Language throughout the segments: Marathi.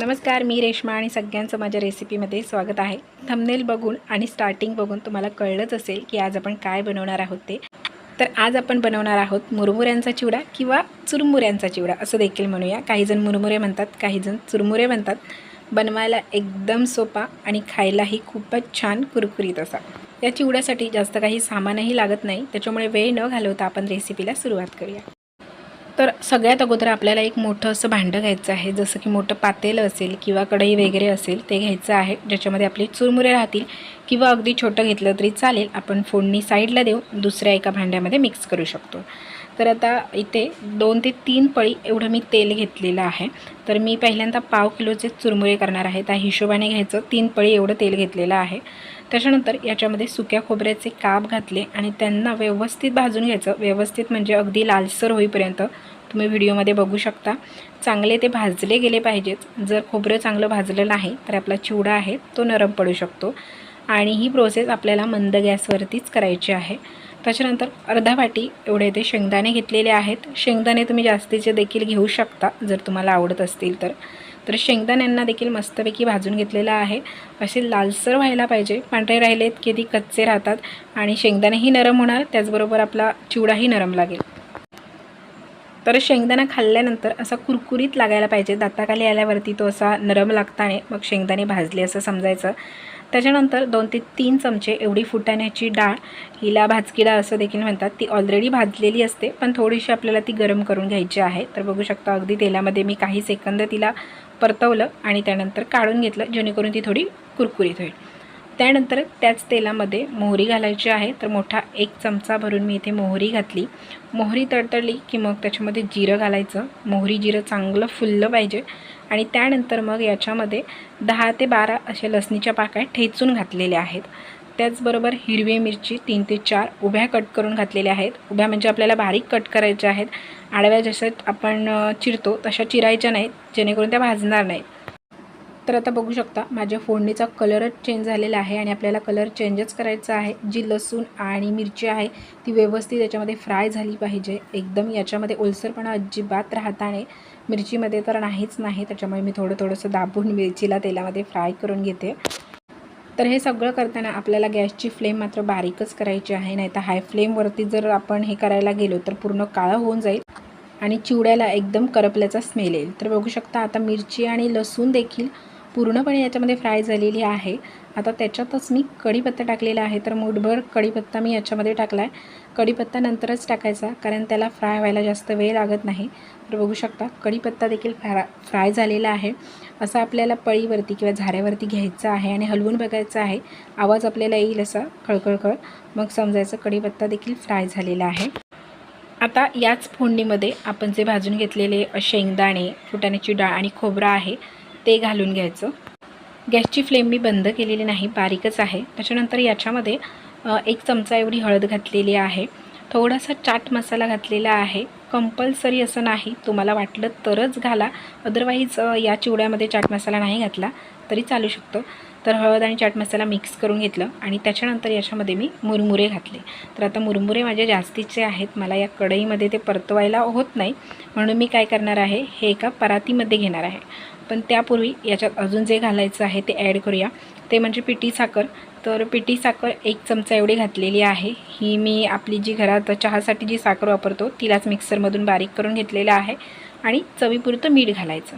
नमस्कार मी रेश्मा आणि सगळ्यांचं माझ्या रेसिपीमध्ये स्वागत आहे. थंबनेल बघून आणि स्टार्टिंग बघून तुम्हाला कळलंच असेल की आज आपण काय बनवणार आहोत ते. तर आज आपण बनवणार आहोत मुरमुऱ्यांचा चिवडा किंवा चुरमुऱ्यांचा चिवडा असं देखील म्हणूया. काहीजण मुरमुरे म्हणतात काहीजण चुरमुरे म्हणतात. बनवायला एकदम सोपा आणि खायलाही खूपच छान कुरकुरीत असा. या चिवड्यासाठी जास्त काही सामानही लागत नाही त्याच्यामुळे वेळ न घालवता आपण रेसिपीला सुरुवात करूया. तर सगळ्यात अगोदर आपल्याला एक मोठं असं भांडं घ्यायचं आहे. जसं की मोठं पातेलं असेल किंवा कढई वगैरे असेल ते घ्यायचं आहे. ज्याच्यामध्ये आपली चुरमुरे राहतील किंवा अगदी छोटं घेतलं तरी चालेल. आपण फोडणी साईडला देऊन दुसऱ्या एका भांड्यामध्ये मिक्स करू शकतो. तर आता इथे दोन ते तीन पळी एवढं मी तेल घेतलेलं आहे. तर मी पहिल्यांदा पाव किलोचे चुरमुरे करणार आहे. त्या हिशोबाने घ्यायचं. तीन पळी एवढं तेल घेतलेलं आहे. त्याच्यानंतर याच्यामध्ये सुक्या खोबऱ्याचे काप घातले आणि त्यांना व्यवस्थित भाजून घ्यायचं. व्यवस्थित म्हणजे अगदी लालसर होईपर्यंत तुम्ही व्हिडिओमध्ये बघू शकता. चांगले ते भाजले गेले पाहिजेत. जर खोबरं चांगलं भाजलं नाही तर आपला चिवडा आहे तो नरम पडू शकतो. आणि ही प्रोसेस आपल्याला मंद गॅसवरतीच करायची आहे. त्याच्यानंतर अर्धा वाटी एवढे ते शेंगदाणे घेतलेले आहेत. शेंगदाणे तुम्ही जास्तीचे देखील घेऊ शकता जर तुम्हाला आवडत असतील तर. तर शेंगदाण्यांना देखील मस्तपैकी भाजून घेतलेलं आहे. असे लालसर व्हायला पाहिजे. पांढरे राहिलेत की ती कच्चे राहतात आणि शेंगदाणेही नरम होणार त्याचबरोबर आपला चिवडाही नरम लागेल. तर शेंगदाणा खाल्ल्यानंतर असा कुरकुरीत लागायला पाहिजे. दाताखाली आल्यावरती तो असा नरम लागताने मग शेंगदाणे भाजले असं समजायचं. त्याच्यानंतर दोन ते तीन चमचे एवढी फुटाण्याची डाळ हिला भाजकी डाळ असं देखील म्हणतात. ती ऑलरेडी भाजलेली असते पण थोडीशी आपल्याला ती गरम करून घ्यायची आहे. तर बघू शकता अगदी तेलामध्ये मी काही सेकंद तिला परतवलं आणि त्यानंतर काढून घेतलं जेणेकरून ती थोडी कुरकुरीत होईल. त्यानंतर त्याच तेलामध्ये मोहरी घालायची आहे. तर मोठा एक चमचा भरून मी इथे मोहरी घातली. मोहरी तडतडली की मग त्याच्यामध्ये जिरं घालायचं. मोहरी जिरं चांगलं फुललं पाहिजे. आणि त्यानंतर मग याच्यामध्ये दहा ते बारा असे लसणीच्या पाकळ्या ठेचून घातलेल्या आहेत. त्याचबरोबर हिरवी मिरची तीन ते चार उभ्या कट करून घातलेल्या आहेत. उभ्या म्हणजे आपल्याला बारीक कट करायच्या आहेत. आडव्या जसं आपण चिरतो तशा चिरायच्या नाहीत जेणेकरून त्या भाजणार नाहीत. तर आता बघू शकता माझ्या फोडणीचा कलरच चेंज झालेला आहे आणि आपल्याला कलर चेंजच करायचा आहे. जी लसूण आणि मिरची आहे ती व्यवस्थित याच्यामध्ये फ्राय झाली पाहिजे. एकदम याच्यामध्ये ओलसरपणा अजिबात राहता नाही मिरचीमध्ये तर नाहीच नाही. त्याच्यामुळे मी थोडं थोडंसं दाबून मिरचीला तेलामध्ये फ्राय करून घेते. तर हे सगळं करताना आपल्याला गॅसची फ्लेम मात्र बारीकच करायची आहे. नाही तर हाय फ्लेमवरती जर आपण हे करायला गेलो तर पूर्ण काळं होऊन जाईल आणि चिवड्याला एकदम करपल्याचा स्मेल येईल. तर बघू शकता आता मिरची आणि लसूण देखील पूर्णपणे याच्यामध्ये फ्राय झालेली आहे. आता त्याच्यातच मी कढीपत्ता टाकलेला आहे. तर मूठभर कढीपत्ता मी याच्यामध्ये टाकला आहे कढीपत्ता नंतरच टाकायचा कारण त्याला फ्राय व्हायला जास्त वेळ लागत नाही. तर बघू शकता कढीपत्ता देखील फ्रा फ्राय झालेला आहे. असा आपल्याला पळीवरती किंवा झाऱ्यावरती घ्यायचा आहे आणि हलवून बघायचं आहे. आवाज आपल्याला येईल असा खळखळखळ. मग समजायचं कढीपत्ता देखील फ्राय झालेला आहे. आता याच फोडणीमध्ये आपण जे भाजून घेतलेले शेंगदाणे फुटाण्याची डाळ आणि खोबरा आहे ते घालून घ्यायचं. गॅसची फ्लेम मी बंद केलेली नाही बारीकच आहे. त्याच्यानंतर याच्यामध्ये एक चमचा एवढी हळद घातलेली आहे. थोडासा चाट मसाला घातलेला आहे. कंपल्सरी असं नाही तुम्हाला वाटलं तरच घाला. अदरवाईज या चिवड्यामध्ये चाट मसाला नाही घातला. तरी चालू शकतो. तर हळद आणि चाट मसाला मिक्स करून घेतलं आणि त्याच्यानंतर याच्यामध्ये मी मुरमुरे घातले. तर आता मुरमुरे माझे जास्तीचे आहेत. मला या कढईमध्ये ते परतवायला होत नाही. म्हणून मी काय करणार आहे हे एका परातीमध्ये घेणार आहे. पण त्यापूर्वी याच्यात अजून जे घालायचं आहे ते ॲड करूया. ते म्हणजे पिठी साखर. तर पिठी साखर एक चमचा एवढी घातलेली आहे. ही मी आपली जी घरात चहासाठी जी साखर वापरतो तिलाच मिक्सरमधून बारीक करून घेतलेलं आहे आणि चवीपुरतं मीठ घालायचं.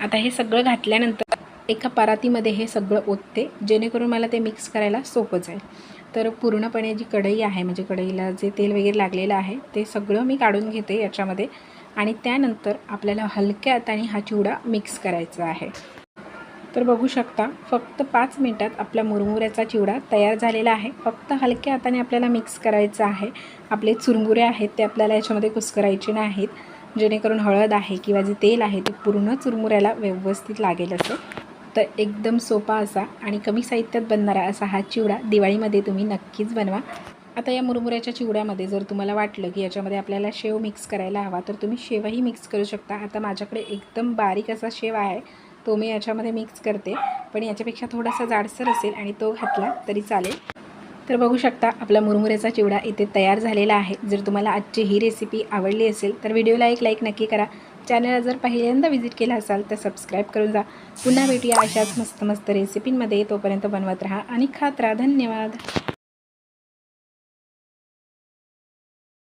आता हे सगळं घातल्यानंतर एका परातीमध्ये हे सगळं ओतते जेणेकरून मला ते मिक्स करायला सोपं जाईल. तर पूर्णपणे जी कढई आहे म्हणजे कढईला जे तेल वगैरे लागलेलं आहे ते सगळं मी काढून घेते याच्यामध्ये. आणि त्यानंतर आपल्याला हलक्या हाताने हा चिवडा मिक्स करायचा आहे. तर बघू शकता फक्त पाच मिनटात आपल्या मुरमुऱ्याचा चिवडा तयार झालेला आहे. फक्त हलक्या हाताने आपल्याला मिक्स करायचं आहे. आपले चुरमुरे आहेत ते आपल्याला याच्यामध्ये कुस्करायचे नाहीत. जेणेकरून हळद आहे किंवा जे तेल आहे ते पूर्ण चुरमुऱ्याला व्यवस्थित लागेल असं. तर एकदम सोपा असा आणि कमी साहित्यात बनणारा असा हा चिवडा दिवाळीमध्ये तुम्ही नक्कीच बनवा. आता या मुरमुऱ्याच्या चिवड्यामध्ये जर तुम्हाला वाटलं की याच्यामध्ये आपल्याला शेव मिक्स करायला हवा तर तुम्ही शेवही मिक्स करू शकता. आता माझ्याकडे एकदम बारीक असा शेव आहे तो मी याच्यामध्ये मिक्स करते. पण याच्यापेक्षा थोडासा जाडसर असेल आणि तो घातला तरी चालेल. तर बघू शकता आपला मुरमुऱ्याचा चिवडा इथे तयार झालेला आहे. जर तुम्हाला आजची ही रेसिपी आवडली असेल तर व्हिडिओला एक लाईक नक्की करा. चॅनलला जर पहिल्यांदा व्हिजिट केला असाल तर सबस्क्राईब करून जा. पुन्हा भेटूया अशाच मस्त मस्त रेसिपींमध्ये तोपर्यंत बनवत राहा आणि खात राहा. धन्यवाद.